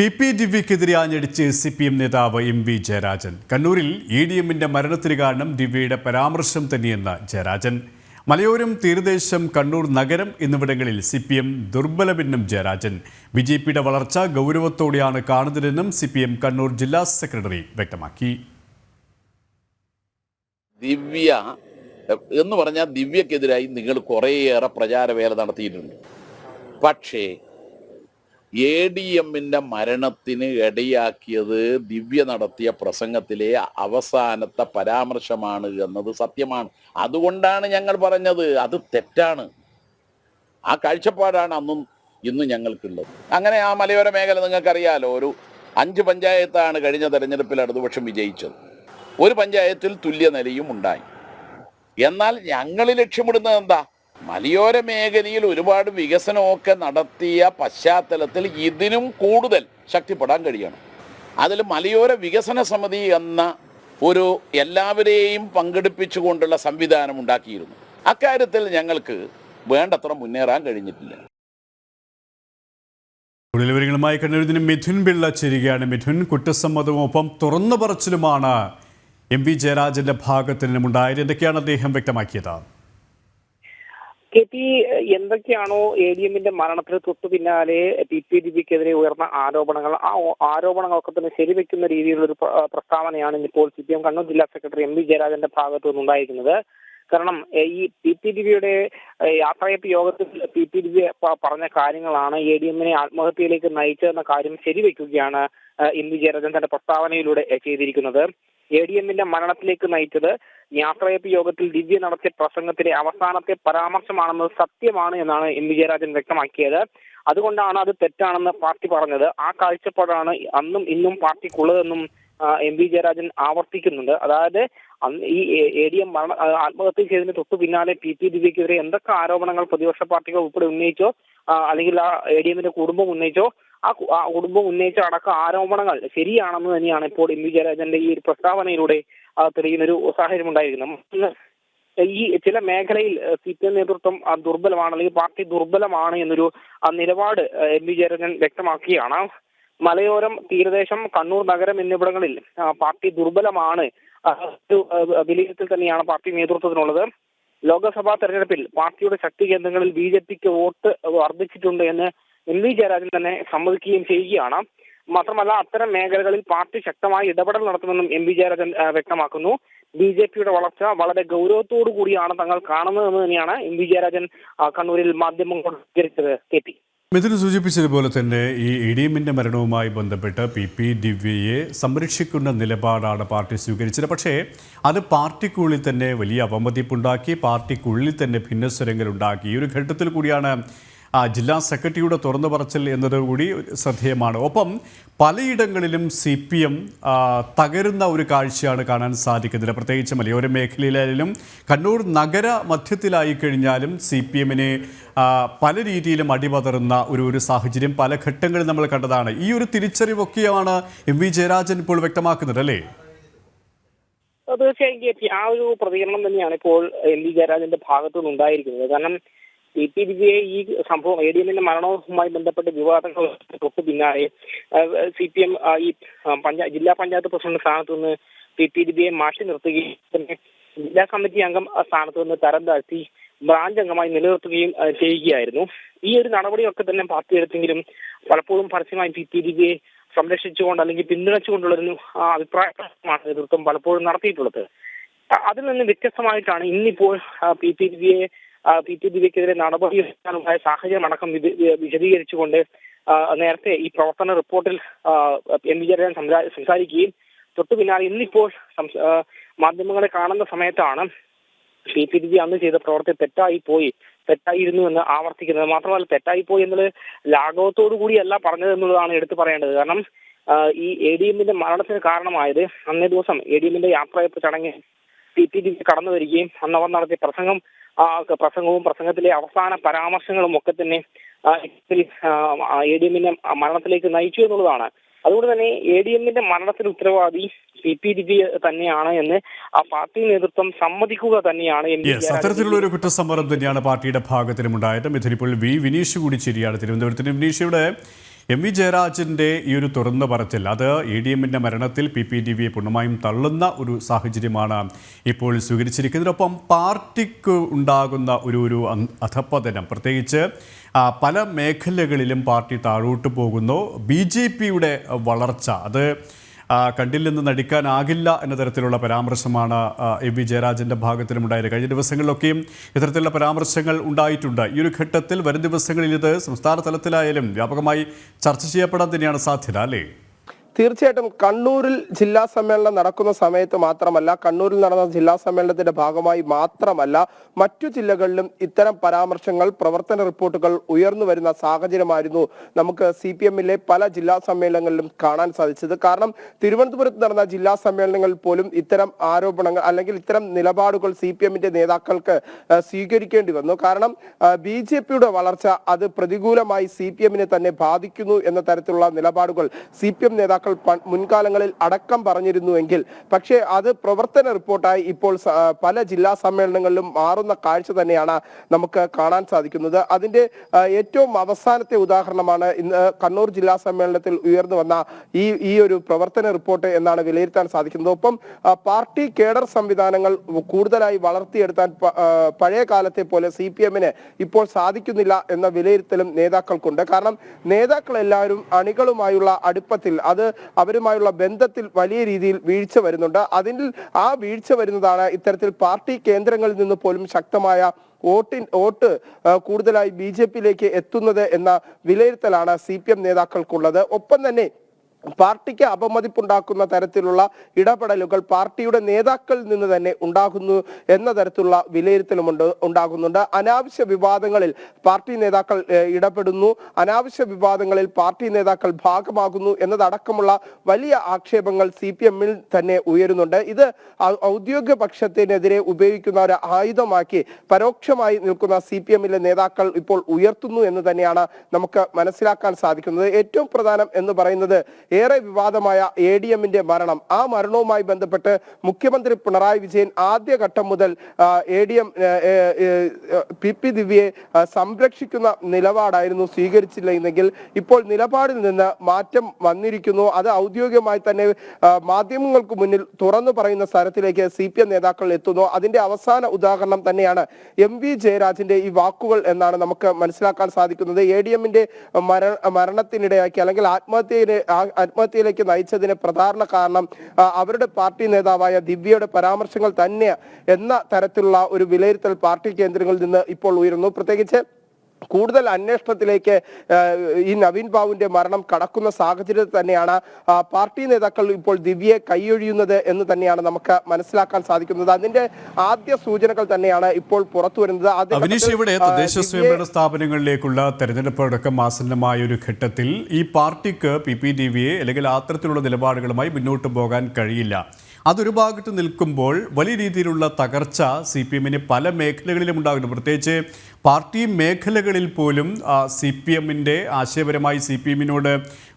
P P ദിവ്യക്കെതിരെ ആഞ്ഞടിച്ച് C P M നേതാവ് എം വി ജയരാജൻ. കണ്ണൂരിൽ ഇ ഡി എമ്മിന്റെ മരണത്തിന് കാരണം ദിവ്യയുടെ പരാമർശം തന്നെയെന്ന ജയരാജൻ. മലയോരം തീരദേശം കണ്ണൂർ നഗരം എന്നിവിടങ്ങളിൽ സി പി എം ദുർബലമെന്നും ജയരാജൻ. ബി ജെ പിയുടെ വളർച്ച ഗൗരവത്തോടെയാണ് കാണുന്നതെന്നും സി പി എം കണ്ണൂർ ജില്ലാ സെക്രട്ടറി വ്യക്തമാക്കി. ദിവ്യ എന്ന് പറഞ്ഞാൽ ദിവ്യക്കെതിരായി നിങ്ങൾ കുറേയേറെ പ്രചാരവേല നടത്തിയിട്ടുണ്ട്. പക്ഷേ എ ഡി എമ്മിന്റെ മരണത്തിന് ഇടയാക്കിയത് ദിവ്യ നടത്തിയ പ്രസംഗത്തിലെ അവസാനത്തെ പരാമർശമാണ് എന്നത് സത്യമാണ്. അതുകൊണ്ടാണ് ഞങ്ങൾ പറഞ്ഞത്. അത് തെറ്റാണ്. ആ കാഴ്ചപ്പാടാണ് അന്നും ഇന്നും ഞങ്ങൾക്കുള്ളത്. അങ്ങനെ ആ മലയോര മേഖല നിങ്ങൾക്കറിയാലോ ഒരു അഞ്ച് പഞ്ചായത്താണ് കഴിഞ്ഞ തെരഞ്ഞെടുപ്പിൽ ഇടതുപക്ഷം വിജയിച്ചത്. ഒരു പഞ്ചായത്തിൽ തുല്യനിലയും ഉണ്ടായി. എന്നാൽ ഞങ്ങൾ ലക്ഷ്യമിടുന്നത് എന്താ? മലയോര മേഖലയിൽ ഒരുപാട് വികസനമൊക്കെ നടത്തിയ പശ്ചാത്തലത്തിൽ ഇതിനും കൂടുതൽ ശക്തിപ്പെടാൻ കഴിയണം. അതിൽ മലയോര വികസന സമിതി എന്ന ഒരു എല്ലാവരെയും പങ്കെടുപ്പിച്ചുകൊണ്ടുള്ള സംവിധാനം ഉണ്ടാക്കിയിരുന്നു. അക്കാര്യത്തിൽ ഞങ്ങൾക്ക് വേണ്ടത്ര മുന്നേറാൻ കഴിഞ്ഞിട്ടില്ല. കൂടുതൽ വിവരങ്ങളുമായി കണ്ണൂരിന് മിഥുൻ പിള്ള ചേരുകയാണ്. മിഥുൻ കുറ്റസമ്മതവും ഒപ്പം തുറന്നു പറച്ചിലുമാണ് എം വി ജയരാജന്റെ ഭാഗത്തു നിന്നുമുണ്ടായത്. എന്തൊക്കെയാണ് അദ്ദേഹം വ്യക്തമാക്കിയത്? കെ പി എന്തൊക്കെയാണോ എ ഡി എമ്മിന്റെ മരണത്തിന് തൊട്ടു പിന്നാലെ പി പി ദിബിക്കെതിരെ ഉയർന്ന ആരോപണങ്ങൾ. ആ ആരോപണങ്ങളൊക്കെ തന്നെ ശരിവെക്കുന്ന രീതിയിലുള്ള ഒരു പ്രസ്താവനയാണ് ഇപ്പോൾ സി പി എം കണ്ണൂർ ജില്ലാ സെക്രട്ടറി എം വി ജയരാജന്റെ ഭാഗത്തു നിന്നുണ്ടായിരിക്കുന്നത്. കാരണം ഈ പി പി ദിവ്യയുടെ യാത്രയപ്പ് യോഗത്തിൽ പി പി ഡി പ- പറഞ്ഞ കാര്യങ്ങളാണ് എ ഡി എമ്മിനെ ആത്മഹത്യയിലേക്ക് നയിച്ചതെന്ന കാര്യം ശരിവെക്കുകയാണ് എം വി ജയരാജൻ തന്റെ പ്രസ്താവനയിലൂടെ ചെയ്തിരിക്കുന്നത്. എ ഡി എമ്മിന്റെ മരണത്തിലേക്ക് നയിച്ചത് യാത്രയപ്പ് യോഗത്തിൽ ദിവ്യ നടത്തിയ പ്രസംഗത്തിലെ അവസാനത്തെ പരാമർശമാണെന്നത് സത്യമാണ് എന്നാണ് എം വി ജയരാജൻ വ്യക്തമാക്കിയത്. അതുകൊണ്ടാണ് അത് തെറ്റാണെന്ന് പാർട്ടി പറഞ്ഞത്. ആ കാഴ്ചപ്പാടാണ് അന്നും ഇന്നും പാർട്ടിക്കുള്ളതെന്നും എം വി ജയരാജൻ ആവർത്തിക്കുന്നുണ്ട്. അതായത് ഈ എ ഡി എം മരണ ആത്മഹത്യ ചെയ്തതിന് തൊട്ടു പിന്നാലെ പി പി ദിവ്യക്കെതിരെ എന്തൊക്കെ ആരോപണങ്ങൾ പ്രതിപക്ഷ പാർട്ടികൾ ഉൾപ്പെടെ ഉന്നയിച്ചോ അല്ലെങ്കിൽ ആ എ ഡി എമ്മിന്റെ കുടുംബം ഉന്നയിച്ചോ ആ കുടുംബം ഉന്നയിച്ച അടക്കം ആരോപണങ്ങൾ ശരിയാണെന്ന് തന്നെയാണ് ഇപ്പോൾ എം വി ജയരാജന്റെ ഈ ഒരു പ്രസ്താവനയിലൂടെ തെളിയുന്ന ഒരു സാഹചര്യം ഉണ്ടായിരിക്കുന്നത് ഈ ചില മേഖലയിൽ സി പി എം നേതൃത്വം ദുർബലമാണ് അല്ലെങ്കിൽ പാർട്ടി ദുർബലമാണ് എന്നൊരു നിലപാട് എം വി ജയരാജൻ വ്യക്തമാക്കിയാണ് മലയോരം തീരദേശം കണ്ണൂർ നഗരം എന്നിവിടങ്ങളിൽ പാർട്ടി ദുർബലമാണ്. ഒരു വിലയിരുത്തൽ തന്നെയാണ് പാർട്ടി നേതൃത്വത്തിനുള്ളത്. ലോക്സഭാ തെരഞ്ഞെടുപ്പിൽ പാർട്ടിയുടെ ശക്തി കേന്ദ്രങ്ങളിൽ ബി ജെ പിക്ക് വോട്ട് വർദ്ധിച്ചിട്ടുണ്ട് എന്ന് എം വി ജയരാജൻ തന്നെ സമ്മതിക്കുകയും ചെയ്യുകയാണ്. മാത്രമല്ല അത്തരം മേഖലകളിൽ പാർട്ടി ശക്തമായി ഇടപെടൽ നടത്തുമെന്നും എം വി ജയരാജൻ വ്യക്തമാക്കുന്നു. ബി ജെ പിയുടെ വളർച്ച വളരെ ഗൗരവത്തോടു കൂടിയാണ് തങ്ങൾ കാണുന്നതെന്ന് തന്നെയാണ് എം വി ജയരാജൻ കണ്ണൂരിൽ മാധ്യമങ്ങളോട് പ്രതികരിച്ചത് കെ പി. മിഥുൻ സൂചിപ്പിച്ചതുപോലെ തന്നെ ഈ ഇ ഡി എമ്മിന്റെ മരണവുമായി ബന്ധപ്പെട്ട് പി പി ദിവ്യയെ സംരക്ഷിക്കുന്ന നിലപാടാണ് പാർട്ടി സ്വീകരിച്ചത്. പക്ഷേ അത് പാർട്ടിക്കുള്ളിൽ തന്നെ വലിയ അവമതിപ്പുണ്ടാക്കി പാർട്ടിക്കുള്ളിൽ തന്നെ ഭിന്നസ്വരങ്ങൾ ഉണ്ടാക്കി ഈ ഒരു ഘട്ടത്തിൽ കൂടിയാണ് ജില്ലാ സെക്രട്ടറിയുടെ തുറന്നു പറച്ചിൽ എന്നതുകൂടി ശ്രദ്ധേയമാണ്. ഒപ്പം പലയിടങ്ങളിലും സി പി എം തകരുന്ന ഒരു കാഴ്ചയാണ് കാണാൻ സാധിക്കുന്നത്. പ്രത്യേകിച്ച് മലയോര മേഖലയിലായാലും കണ്ണൂർ നഗര മധ്യത്തിലായി കഴിഞ്ഞാലും സി പി എമ്മിനെ പല രീതിയിലും അടിപതറുന്ന ഒരു ഒരു സാഹചര്യം പല ഘട്ടങ്ങളിൽ നമ്മൾ കണ്ടതാണ്. ഈ ഒരു തിരിച്ചറിവൊക്കെയാണ് എം വി ജയരാജൻ ഇപ്പോൾ വ്യക്തമാക്കുന്നത് അല്ലേ? തീർച്ചയായും ആ ഒരു പ്രതികരണം തന്നെയാണ് ഇപ്പോൾ എം വി ജയരാജന്റെ ഭാഗത്തുനിന്നുണ്ടായിരിക്കുന്നത്. കാരണം പി പി വിജയെ ഈ സംഭവം എ ഡി എമ്മിന്റെ മരണവുമായി ബന്ധപ്പെട്ട വിവാദങ്ങൾ തൊട്ട് പിന്നാലെ സി പി എം ഈ പഞ്ചായത്ത് ജില്ലാ പഞ്ചായത്ത് പ്രസിഡന്റ് സ്ഥാനത്ത് നിന്ന് പി പി വിജയെ മാറ്റി നിർത്തുകയും ജില്ലാ കമ്മിറ്റി അംഗം സ്ഥാനത്ത് നിന്ന് തരം താഴ്ത്തി ബ്രാഞ്ച് അംഗമായി നിലനിർത്തുകയും ചെയ്യുകയായിരുന്നു. ഈ ഒരു നടപടിയൊക്കെ തന്നെ പാർട്ടി എടുത്തെങ്കിലും പലപ്പോഴും പരസ്യമായി പി പി വിജയെ സംരക്ഷിച്ചുകൊണ്ട് അല്ലെങ്കിൽ പിന്തുണച്ചുകൊണ്ടുള്ള ഒരു ആ, അഭിപ്രായ പ്രകടനമാണ് നേതൃത്വം പലപ്പോഴും നടത്തിയിട്ടുള്ളത്. അതിൽ നിന്ന് വ്യത്യസ്തമായിട്ടാണ് ഇന്നിപ്പോൾ പി പി ആ, പി ടി ദിവ്യക്കെതിരെ നടപടി എടുക്കാനുള്ള സാഹചര്യം അടക്കം വിശദീകരിച്ചുകൊണ്ട് നേരത്തെ ഈ പ്രവർത്തന റിപ്പോർട്ടിൽ എം വി ജയരാജൻ സംസാരിക്കുകയും തൊട്ടു പിന്നാലെ ഇന്നിപ്പോൾ മാധ്യമങ്ങളെ കാണുന്ന സമയത്താണ് പി പി ദിവ്യ അന്ന് ചെയ്ത പ്രവർത്തി തെറ്റായി പോയി തെറ്റായിരുന്നു എന്ന് ആവർത്തിക്കുന്നത്. മാത്രമല്ല തെറ്റായി പോയി എന്നുള്ളത് ലാഘവത്തോടു കൂടിയല്ല പറഞ്ഞത് എന്നുള്ളതാണ് എടുത്തു പറയേണ്ടത്. കാരണം ഈ എ ഡി എമ്മിന്റെ മരണത്തിന് കാരണമായത് അന്നേ ദിവസം എ ഡി എമ്മിന്റെ യാത്രയപ്പ് ചടങ്ങ് പി പി ഡി കടന്നു വരികയും അന്ന് അവർ നടത്തിയ പ്രസംഗം പ്രസംഗവും പ്രസംഗത്തിലെ അവസാന പരാമർശങ്ങളും ഒക്കെ തന്നെ എ ഡി എമ്മിന്റെ മരണത്തിലേക്ക് നയിച്ചു എന്നുള്ളതാണ്. അതുകൊണ്ട് തന്നെ എ ഡി എമ്മിന്റെ മരണത്തിന് ഉത്തരവാദി സി പി പി ബി തന്നെയാണ് എന്ന് ആ പാർട്ടി നേതൃത്വം സമ്മതിക്കുക തന്നെയാണ് അത്തരത്തിലുള്ള ഒരു കുറ്റസമ്മർദ്ദം തന്നെയാണ് പാർട്ടിയുടെ ഭാഗത്തിലും ഉണ്ടായത് മിഥുൻ വി വിനീഷ് കൂടി ശരിയാണ് തിരുവനന്തപുരത്തിന് വിനീഷ് ഇവിടെ എം വി ജയരാജന്റെ ഈ ഒരു തുറന്നു പറച്ചിൽ അത് ഇ ഡി എമ്മിന്റെ മരണത്തിൽ പി പി ഡി വിയെ പൂർണമായും തള്ളുന്ന ഒരു സാഹചര്യമാണ് ഇപ്പോൾ സ്വീകരിച്ചിരിക്കുന്നതിനൊപ്പം പാർട്ടിക്ക് ഉണ്ടാകുന്ന ഒരു ഒരു അധപ്പതനം പ്രത്യേകിച്ച് പല മേഖലകളിലും പാർട്ടി താഴോട്ട് പോകുന്നു. ബി ജെ പിയുടെ വളർച്ച അത് കണ്ടില്ലെന്ന് നടിക്കാനാകില്ല എന്ന തരത്തിലുള്ള പരാമർശമാണ് എം വി ജയരാജന്റെ ഭാഗത്തിലും ഉണ്ടായത് കഴിഞ്ഞ ദിവസങ്ങളിലൊക്കെയും ഇത്തരത്തിലുള്ള പരാമർശങ്ങൾ ഉണ്ടായിട്ടുണ്ട്. ഈ ഒരു ഘട്ടത്തിൽ വരും ദിവസങ്ങളിൽ ഇത് സംസ്ഥാന തലത്തിലായാലും വ്യാപകമായി ചർച്ച ചെയ്യപ്പെടാൻ തന്നെയാണ് സാധ്യത അല്ലേ? തീർച്ചയായിട്ടും കണ്ണൂരിൽ ജില്ലാ സമ്മേളനം നടക്കുന്ന സമയത്ത് മാത്രമല്ല കണ്ണൂരിൽ നടന്ന ജില്ലാ സമ്മേളനത്തിന്റെ ഭാഗമായി മാത്രമല്ല മറ്റു ജില്ലകളിലും ഇത്തരം പരാമർശങ്ങൾ പ്രവർത്തന റിപ്പോർട്ടുകൾ ഉയർന്നു വരുന്ന സാഹചര്യമായിരുന്നു നമുക്ക് സി പി എമ്മിലെ പല ജില്ലാ സമ്മേളനങ്ങളിലും കാണാൻ സാധിച്ചത്. കാരണം തിരുവനന്തപുരത്ത് നടന്ന ജില്ലാ സമ്മേളനങ്ങളിൽ പോലും ഇത്തരം ആരോപണങ്ങൾ അല്ലെങ്കിൽ ഇത്തരം നിലപാടുകൾ സി പി എമ്മിന്റെ നേതാക്കൾക്ക് സ്വീകരിക്കേണ്ടി വന്നു. കാരണം ബി ജെ പിയുടെ വളർച്ച അത് പ്രതികൂലമായി സി പി എമ്മിനെ തന്നെ ബാധിക്കുന്നു എന്ന തരത്തിലുള്ള നിലപാടുകൾ സി പി എം നേതാക്കൾ പ- മുൻകാലങ്ങളിൽ അടക്കം പറഞ്ഞിരുന്നുവെങ്കിൽ പക്ഷേ അത് പ്രവർത്തന റിപ്പോർട്ടായി ഇപ്പോൾ പല ജില്ലാ സമ്മേളനങ്ങളിലും മാറുന്ന കാഴ്ച തന്നെയാണ് നമുക്ക് കാണാൻ സാധിക്കുന്നത്. അതിന്റെ ഏറ്റവും അവസാനത്തെ ഉദാഹരണമാണ് ഇന്ന് കണ്ണൂർ ജില്ലാ സമ്മേളനത്തിൽ ഉയർന്നു വന്ന ഈ ഈ ഒരു പ്രവർത്തന റിപ്പോർട്ട് എന്നാണ് വിലയിരുത്താൻ സാധിക്കുന്നത്. ഒപ്പം പാർട്ടി കേഡർ സംവിധാനങ്ങൾ കൂടുതലായി വളർത്തിയെടുത്താൻ പഴയ കാലത്തെ പോലെ സി പി എമ്മിന് ഇപ്പോൾ സാധിക്കുന്നില്ല എന്ന വിലയിരുത്തലും നേതാക്കൾക്കുണ്ട്. കാരണം നേതാക്കൾ എല്ലാവരും അണികളുമായുള്ള അടുപ്പത്തിൽ അത് അവരുമായുള്ള ബന്ധത്തിൽ വലിയ രീതിയിൽ വീഴ്ച വരുന്നുണ്ട്. അതിൽ ആ വീഴ്ച വരുന്നതാണ് ഇത്തരത്തിൽ പാർട്ടി കേന്ദ്രങ്ങളിൽ നിന്ന് പോലും ശക്തമായ വോട്ടിൻ വോട്ട് കൂടുതലായി ബി ജെ പിയിലേക്ക് എത്തുന്നത് എന്ന വിലയിരുത്തലാണ് സി പി എം നേതാക്കൾക്കുള്ളത്. ഒപ്പം തന്നെ പാർട്ടിക്ക് അപമതിപ്പുണ്ടാക്കുന്ന തരത്തിലുള്ള ഇടപെടലുകൾ പാർട്ടിയുടെ നേതാക്കളിൽ നിന്ന് തന്നെ ഉണ്ടാകുന്നു എന്ന തരത്തിലുള്ള വിലയിരുത്തലുമുണ്ട് ഉണ്ടാകുന്നുണ്ട്. അനാവശ്യ വിവാദങ്ങളിൽ പാർട്ടി നേതാക്കൾ ഇടപെടുന്നു. അനാവശ്യ വിവാദങ്ങളിൽ പാർട്ടി നേതാക്കൾ ഭാഗമാകുന്നു എന്നതടക്കമുള്ള വലിയ ആക്ഷേപങ്ങൾ സി പി എമ്മിൽ തന്നെ ഉയരുന്നുണ്ട്. ഇത് ഔദ്യോഗിക പക്ഷത്തിനെതിരെ ഉപയോഗിക്കുന്ന ഒരു ആയുധമാക്കി പരോക്ഷമായി നിൽക്കുന്ന സി പി എമ്മിലെ നേതാക്കൾ ഇപ്പോൾ ഉയർത്തുന്നു എന്ന് തന്നെയാണ് നമുക്ക് മനസ്സിലാക്കാൻ സാധിക്കുന്നത്. ഏറ്റവും പ്രധാനം എന്ന് പറയുന്നത് ഏറെ വിവാദമായ എ ഡി എമ്മിന്റെ മരണം. ആ മരണവുമായി ബന്ധപ്പെട്ട് മുഖ്യമന്ത്രി പിണറായി വിജയൻ ആദ്യഘട്ടം മുതൽ A D M P P ദിവ്യയെ സംരക്ഷിക്കുന്ന നിലപാടായിരുന്നു സ്വീകരിച്ചില്ലെങ്കിൽ ഇപ്പോൾ നിലപാടിൽ നിന്ന് മാറ്റം വന്നിരിക്കുന്നു. അത് ഔദ്യോഗികമായി തന്നെ മാധ്യമങ്ങൾക്ക് മുന്നിൽ തുറന്നു പറയുന്ന സ്ഥലത്തിലേക്ക് സി പി എം നേതാക്കൾ എത്തുന്നു. അതിന്റെ അവസാന ഉദാഹരണം തന്നെയാണ് എം വി ജയരാജന്റെ ഈ വാക്കുകൾ എന്നാണ് നമുക്ക് മനസ്സിലാക്കാൻ സാധിക്കുന്നത്. എ ഡി എമ്മിന്റെ മര മരണത്തിനിടയാക്കി അല്ലെങ്കിൽ ആത്മഹത്യയിലെ ആ- ആത്മഹത്യയിലേക്ക് നയിച്ചതിന് പ്രധാന കാരണം അവരുടെ പാർട്ടി നേതാവായ ദിവ്യയുടെ പരാമർശങ്ങൾ തന്നെ എന്ന തരത്തിലുള്ള ഒരു വിലയിരുത്തൽ പാർട്ടി കേന്ദ്രങ്ങളിൽ നിന്ന് ഇപ്പോൾ ഉയരുന്നു. പ്രത്യേകിച്ച് കൂടുതൽ അന്വേഷണത്തിലേക്ക് ഈ നവീൻ ബാബുവിന്റെ മരണം കടക്കുന്ന സാഹചര്യത്തിൽ തന്നെയാണ്. പാർട്ടി നേതാക്കൾ ഇപ്പോൾ ദിവ്യയെ കൈയൊഴിയുന്നത് എന്ന് തന്നെയാണ് നമുക്ക് മനസ്സിലാക്കാൻ സാധിക്കുന്നത്. അതിന്റെ ആദ്യ സൂചനകൾ തന്നെയാണ് ഇപ്പോൾ പുറത്തു വരുന്നത്. അവിനീഷ് ഇവിടെ തദ്ദേശ സ്വയംഭരണ സ്ഥാപനങ്ങളിലേക്കുള്ള തെരഞ്ഞെടുപ്പ് അടക്കം ആസന്നമായ ഒരു ഘട്ടത്തിൽ ഈ പാർട്ടിക്ക് പി പി ദിവ്യയെ അല്ലെങ്കിൽ അത്തരത്തിലുള്ള നിലപാടുകളുമായി മുന്നോട്ട് പോകാൻ കഴിയില്ല. അതൊരു ഭാഗത്ത് നിൽക്കുമ്പോൾ വലിയ രീതിയിലുള്ള തകർച്ച സി പി എമ്മിന് പല മേഖലകളിലും ഉണ്ടാകുന്നു. പ്രത്യേകിച്ച് പാർട്ടി മേഖലകളിൽ പോലും സി പി എമ്മിന്റെ ആശയപരമായി സി പി എമ്മിനോട്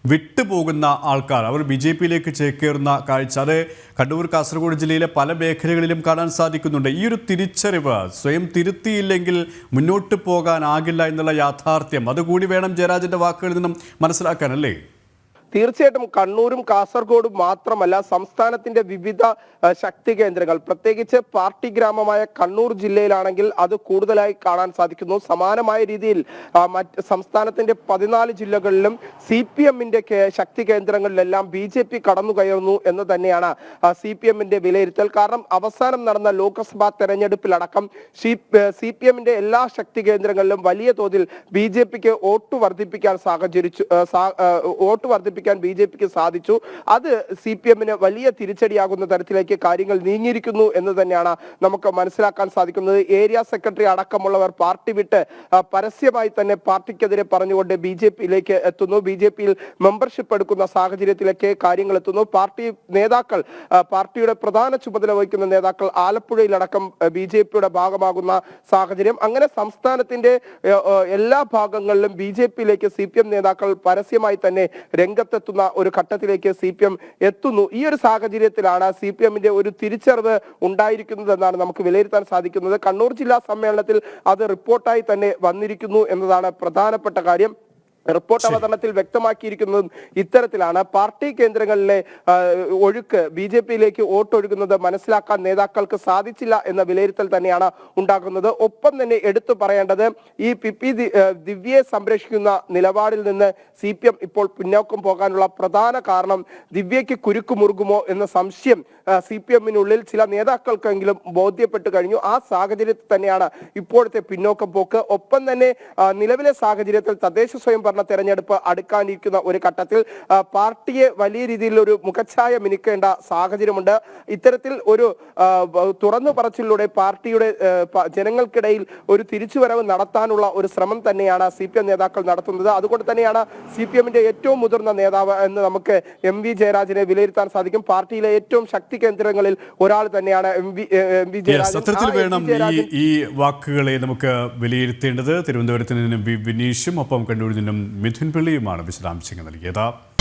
വിട്ടുപോകുന്ന ആൾക്കാർ അവർ ബി ജെ പിയിലേക്ക് ചേക്കേറുന്ന കാഴ്ച അത് കണ്ണൂർ കാസർഗോഡ് ജില്ലയിലെ പല മേഖലകളിലും കാണാൻ സാധിക്കുന്നുണ്ട്. ഈ ഒരു തിരിച്ചറിവ് സ്വയം തിരുത്തിയില്ലെങ്കിൽ മുന്നോട്ട് പോകാനാകില്ല എന്നുള്ള യാഥാർത്ഥ്യം അതുകൂടി വേണം ജയരാജന്റെ വാക്കുകളിൽ നിന്നും മനസ്സിലാക്കാനല്ലേ തീർച്ചയായിട്ടും കണ്ണൂരും കാസർഗോഡും മാത്രമല്ല സംസ്ഥാനത്തിന്റെ വിവിധ ശക്തി കേന്ദ്രങ്ങൾ. പ്രത്യേകിച്ച് പാർട്ടി ഗ്രാമമായ കണ്ണൂർ ജില്ലയിലാണെങ്കിൽ അത് കൂടുതലായി കാണാൻ സാധിക്കുന്നു. സമാനമായ രീതിയിൽ മറ്റ് സംസ്ഥാനത്തിന്റെ പതിനാല് ജില്ലകളിലും സി പി എമ്മിന്റെ ശക്തി കേന്ദ്രങ്ങളിലെല്ലാം ബി ജെ പി കടന്നു കയറുന്നു എന്ന് തന്നെയാണ് സി പി എമ്മിന്റെ വിലയിരുത്തൽ. കാരണം അവസാനം നടന്ന ലോക്സഭാ തെരഞ്ഞെടുപ്പിലടക്കം സി പി എമ്മിന്റെ എല്ലാ ശക്തി കേന്ദ്രങ്ങളിലും വലിയ തോതിൽ ബി ജെ പിക്ക് വോട്ട് വർദ്ധിപ്പിക്കാൻ സാഹചര്യച്ചു ആ, സാ- ആ, വോട്ട് വർദ്ധിപ്പിക്കാൻ ബി ജെ പിക്ക് സാധിച്ചു. അത് സി പി എമ്മിന് വലിയ തിരിച്ചടിയാകുന്ന തരത്തിലേക്ക് കാര്യങ്ങൾ നീങ്ങിയിരിക്കുന്നു എന്ന് തന്നെയാണ് നമുക്ക് മനസ്സിലാക്കാൻ സാധിക്കുന്നത്. ഏരിയ സെക്രട്ടറി അടക്കമുള്ളവർ പാർട്ടി വിട്ട് പരസ്യമായി തന്നെ പാർട്ടിക്കെതിരെ പറഞ്ഞുകൊണ്ട് ബി ജെ പിയിലേക്ക് എത്തുന്നു. ബി ജെ പിയിൽ മെമ്പർഷിപ്പ് എടുക്കുന്ന സാഹചര്യത്തിലേക്ക് കാര്യങ്ങൾ എത്തുന്നു. പാർട്ടി നേതാക്കൾ പാർട്ടിയുടെ പ്രധാന ചുമതല വഹിക്കുന്ന നേതാക്കൾ ആലപ്പുഴയിലടക്കം ബി ജെ പിയുടെ ഭാഗമാകുന്ന സാഹചര്യം. അങ്ങനെ സംസ്ഥാനത്തിന്റെ എല്ലാ ഭാഗങ്ങളിലും ബി ജെ പിയിലേക്ക് സി പി എം നേതാക്കൾ പരസ്യമായി തന്നെ രംഗത്തെത്തുന്ന ഒരു ഘട്ടത്തിലേക്ക് സി പി എം എത്തുന്നു. ഈ ഒരു സാഹചര്യത്തിലാണ് സി പി എമ്മിന്റെ ഒരു തിരിച്ചറിവ് ഉണ്ടായിരിക്കുന്നത് എന്നാണ് നമുക്ക് വിലയിരുത്താൻ സാധിക്കുന്നത്. കണ്ണൂർ ജില്ലാ സമ്മേളനത്തിൽ അത് റിപ്പോർട്ടായി തന്നെ വന്നിരിക്കുന്നു എന്നതാണ് പ്രധാനപ്പെട്ട കാര്യം. റിപ്പോർട്ട് അവതരണത്തിൽ വ്യക്തമാക്കിയിരിക്കുന്നതും ഇത്തരത്തിലാണ്. പാർട്ടി കേന്ദ്രങ്ങളിലെ ഒഴുക്ക് ബി ജെ പിയിലേക്ക് വോട്ടൊഴുകുന്നത് മനസ്സിലാക്കാൻ നേതാക്കൾക്ക് സാധിച്ചില്ല എന്ന വിലയിരുത്തൽ തന്നെയാണ് ഉണ്ടാകുന്നത്. ഒപ്പം തന്നെ എടുത്തു പറയേണ്ടത് ഈ പി പി ദിവ്യയെ സംരക്ഷിക്കുന്ന നിലപാടിൽ നിന്ന് സി പി എം ഇപ്പോൾ പിന്നോക്കം പോകാനുള്ള പ്രധാന കാരണം ദിവ്യയ്ക്ക് കുരുക്ക് മുറുകുമോ എന്ന സംശയം സി പി എമ്മിനുള്ളിൽ ചില നേതാക്കൾക്കെങ്കിലും ബോധ്യപ്പെട്ടു കഴിഞ്ഞു. ആ സാഹചര്യത്തിൽ തന്നെയാണ് ഇപ്പോഴത്തെ പിന്നോക്കം പോക്ക്. ഒപ്പം തന്നെ നിലവിലെ സാഹചര്യത്തിൽ തദ്ദേശ സ്വയംഭരണ തെരഞ്ഞെടുപ്പ് അടുക്കാനിരിക്കുന്ന ഒരു ഘട്ടത്തിൽ പാർട്ടിയെ വലിയ രീതിയിൽ ഒരു മുഖച്ഛായ മിനുക്കേണ്ട സാഹചര്യമുണ്ട്. ഇത്തരത്തിൽ ഒരു തുറന്നു പറച്ചിലൂടെ പാർട്ടിയുടെ ജനങ്ങൾക്കിടയിൽ ഒരു തിരിച്ചുവരവ് നടത്താനുള്ള ഒരു ശ്രമം തന്നെയാണ് സി പി എം നേതാക്കൾ നടത്തുന്നത്. അതുകൊണ്ട് തന്നെയാണ് സി പി എമ്മിന്റെ ഏറ്റവും മുതിർന്ന നേതാവ് എന്ന് നമുക്ക് എം വി ജയരാജനെ വിലയിരുത്താൻ സാധിക്കും. പാർട്ടിയിലെ ഏറ്റവും ശക്തി കേന്ദ്രങ്ങളിൽ ഒരാൾ തന്നെയാണ് M V M V Jayarajan. V വേണം ഈ ഈ വാക്കുകളെ നമുക്ക് വിലയിരുത്തേണ്ടത് തിരുവനന്തപുരത്ത് നിന്നും വി വിനീഷും ഒപ്പം കണ്ണൂരിൽ നിന്നും മിഥുൻ പിള്ളിയുമാണ് വിശദാംശങ്ങൾ നൽകിയത്.